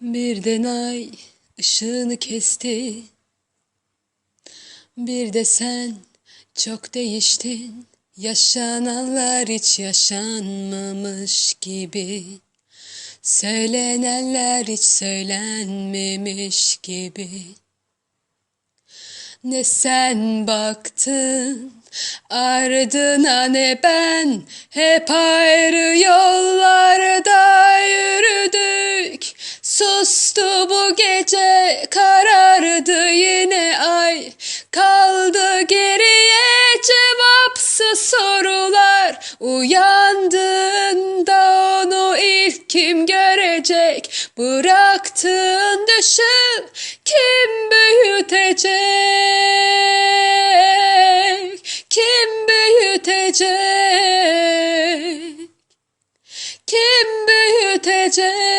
Birden ay ışığını kesti. Bir de sen çok değiştin. Yaşananlar hiç yaşanmamış gibi. Söylenenler hiç söylenmemiş gibi. Ne sen baktın ardına ne ben Hep ayrı yollarda Sustu bu gece karardı yine ay. Kaldı geriye cevapsız sorular. Uyandığında onu ilk kim görecek? Bıraktığın düşün Kim büyütecek? Kim büyütecek? Kim büyütecek